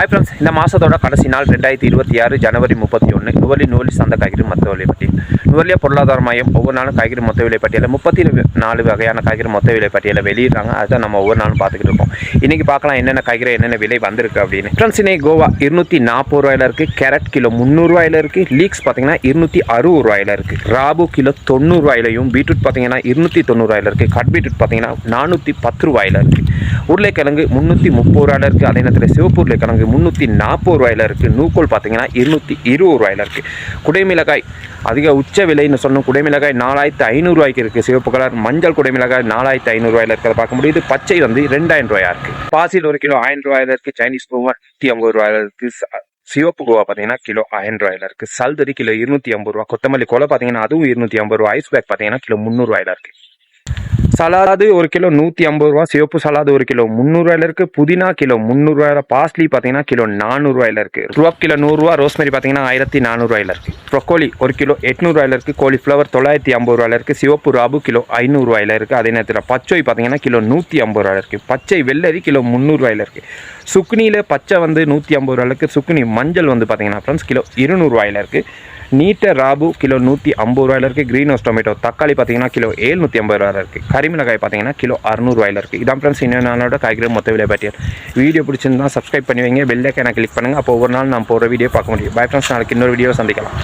Hi friends இந்த மாதத்தோட கடைசி நாள் ரெண்டாயிரத்தி இருபத்தி ஆறு ஜனவரி முப்பத்தி ஒன்று நுவலி நூலி சந்த காய்கறி மொத்த விலை பட்டியல் நுவலியா பொருளாதார மையம் ஒவ்வொரு நாளும் காய்கறி மொத்த விலை பட்டியலில் முப்பத்தி நாலு வகையான காய்கறி மொத்த விலை பட்டியலை வெளியிடுறாங்க. அதுதான் நம்ம ஒவ்வொரு நாளும் பார்த்துக்கிட்டு இருக்கோம். இன்றைக்கி பார்க்கலாம் என்னென்ன காய்கறி என்னென்ன விலை வந்திருக்கு அப்படின்னு. ஃப்ரெண்ட்ஸ் இன்னைக்கு கோவா இருநூற்றி நாற்பது ரூபாயில இருக்குது கேரட் கிலோ முந்நூறுரூவாயில இருக்குது லீக்ஸ் பார்த்தீங்கன்னா இருநூற்றி அறுபது ரூபாயில இருக்குது ராபு கிலோ தொண்ணூறுரூவாயிலையும் பீட்ரூட் பார்த்தீங்கன்னா இருநூற்றி தொண்ணூறுவாயில இருக்குது கட் பீட்ரூட் பார்த்தீங்கன்னா நானூற்றி பத்து ரூபாயில இருக்குது உருளைக்கிழங்கு முந்நூற்றி முப்பது ரூபாயில இருக்குது அதே நேரத்தில் சிவப்பு உருளைக்கிழங்கு முந்நூற்றி நாற்பது ரூபாயில இருக்குது நூக்கோல் பார்த்தீங்கன்னா இருநூற்றி இருபது ரூபாயில இருக்குது குடைமிளகாய் அதிக உச்ச விலைன்னு சொன்னோம். குடைமிளகாய் நாலாயிரத்து ஐநூறுரூவாய்க்கு இருக்குது சிவப்பு கலர் மஞ்சள் குடைமிளகாய் நாலாயிரத்து ஐநூறுரூவாயில இருக்கிறத பார்க்க முடியுது பச்சை வந்து ரெண்டாயிரம் ரூபாயா இருக்குது பாசியில் ஒரு கிலோ ஆயிரம் ரூபாயில் இருக்குது சைனீஸ் பூவா நூற்றி ஐம்பது ரூபாயில இருக்குது சிவப்பு கோவா பார்த்தீங்கன்னா கிலோ ஆயிரம் ரூபாயில இருக்குது சல்தரி கிலோ இருநூற்றி ஐம்பது ரூபா. கொத்தமல்லி கொலை பார்த்தீங்கன்னா அதுவும் இருநூற்றி ஐம்பது ரூபா. ஐஸ் பேக் பார்த்தீங்கன்னா கிலோ முந்நூறுவாயில இருக்குது சலாது ஒரு கிலோ நூற்றி ஐம்பது ரூபா சிவப்பு சலாது ஒரு கிலோ முந்நூறுவாயில இருக்கு புதினா கிலோ முந்நூறுவாயில பாஸ்லி பார்த்தீங்கன்னா கிலோ நானூறுவாயில இருக்கு. ரூபா கிலோ நூறுரூவா ரோஸ்மரி பார்த்தீங்கன்னா ஆயிரத்தி நானூறுவாயில இருக்கு. ப்ரொக்கோலி ஒரு கிலோ எட்நூறுவாயில இருக்கு கோலிஃப்ளவர் தொள்ளாயிரத்தி ஐம்பது ரூபாயில இருக்கு சிவப்பு ராபு கிலோ ஐநூறுவாயில இருக்கு. அதே நேரத்தில் பச்சை பார்த்தீங்கன்னா கிலோ நூற்றி ஐம்பது ரூபாயில இருக்கு. பச்சை வெள்ளரி கிலோ முந்நூறுவாயில இருக்கு. சுக்னியில் பச்சை வந்து நூற்றி ஐம்பது ரூபாயில இருக்கு. சுக்னி மஞ்சள் வந்து பார்த்தீங்கன்னா ஃப்ரெண்ட்ஸ் கிலோ இருநூறுவாயில இருக்கு. நீட்ட ராபு கிலோ நூற்றி ஐம்பது ரூபாயில இருக்குது க்ரீன் ஹவுஸ் டொமேட்டோ தக்காளி பார்த்தீங்கன்னா கிலோ ஏழ்நூற்றி ஐம்பது ரூபாயில இருக்குது கரிமிளகாய் பார்த்தீங்கன்னா கிலோ அறுநூறுவாயில் இருக்குது இதான் ஃப்ரெண்ட்ஸ் இன்னும் நாளோட காய்கறி மொத்த விலை பட்டியல் வீடியோ பிடிச்சிருந்தா சப்ஸ்கிரைப் பண்ணி வைங்க. பெல்லைக்கான கிளிக் பண்ணுங்கள் அப்போ ஒவ்வொரு நாள் நான் போகிற வீடியோ பார்க்க முடியும். பை ஃப்ரெண்ட்ஸ் நாளைக்கு இன்னொரு வீடியோ சந்திக்கலாம்.